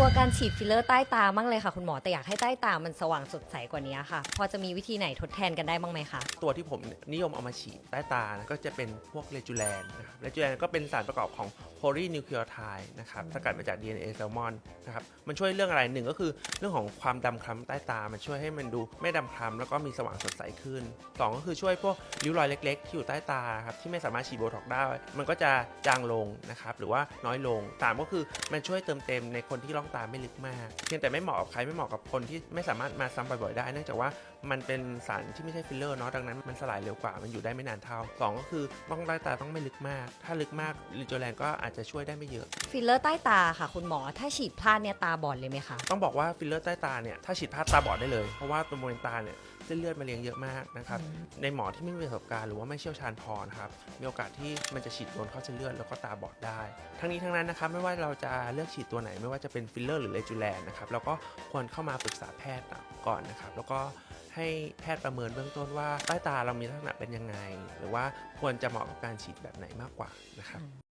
กลัวการฉีดฟิลเลอร์ใต้ตามั่งเลยค่ะ คุณหมอแต่อยากให้ใต้ตามันสว่างสดใสกว่านี้ค่ะ พอจะมีวิธีไหนทดแทนกันได้บ้างไหมคะ ตัวที่ผมนิยมเอามาฉีดใต้ตานะก็จะเป็นพวกเลจูแลนนะครับเลจูแลนก็เป็นสารประกอบของโพลีนิวคลีอไทด์นะครับสกัดมาจาก DNA แซลมอนนะครับมันช่วยเรื่องอะไรหนึ่งก็คือเรื่องของความดำคล้ำใต้ตา มันช่วยให้มันดูไม่ดำคล้ำแล้วก็มีสว่างสดใสขึ้นสองก็คือช่วยพวกริ้วรอยเล็ก ๆ ที่อยู่ใต้ตาครับที่ไม่สามารถฉีดโบท็อกได้มันก็จะจางลงนะครับหรือว่าน้อยลงสามก็คือมันช่วยเติมเต็มในคนที่ร่องตาไม่ลึกมาก เพียงแต่ไม่เหมาะกับใครไม่เหมาะกับคนที่ไม่สามารถมาซ้ำบ่อยๆได้ เนื่องจากว่ามันเป็นสารที่ไม่ใช่ฟิลเลอร์เนาะดังนั้นมันสลายเร็วกว่ามันอยู่ได้ไม่นานเท่าสองก็คือร่องใต้ตาต้องไม่ลึกมาก ถ้าลึกมากลิโจแลนก็อาจจะช่วยได้ไม่เยอะ ฟิลเลอร์ใต้ตาค่ะ คุณหมอถ้าฉีดพลาดเนี่ยตาบอดเลยไหมคะต้องบอกว่าฟิลเลอร์ใต้ตาเนี่ยถ้าฉีดพลาดตาบอดได้เลยเพราะว่าตัวบริเวณตาเนี่ย เส้นเลือดมาเลี้ยงเยอะมากนะครับอืมในหมอที่ไม่มีประสบการณ์หรือว่าไม่เชี่ยวชาญพอนะครับมีโอกาสที่มันจะฉีดโดนเข้าเส้นเลือดแล้วก็ตาบอดได้ ทั้งนี้ทั้งนั้นนะครับไม่ว่าเราจะเลือกฉีดตัวไหน ไม่ว่าจะเป็นฟิลเลอร์หรือเลจูแลนนะครับเราก็ควรเข้ามาปรึกษาแพทย์ก่อนนะครับ แล้วก็ให้แพทย์ประเมินเบื้องต้นว่าใต้ตาเรามีลักษณะเป็นยังไง หรือว่าควรจะเหมาะกับการฉีดแบบไหนมากกว่านะครับ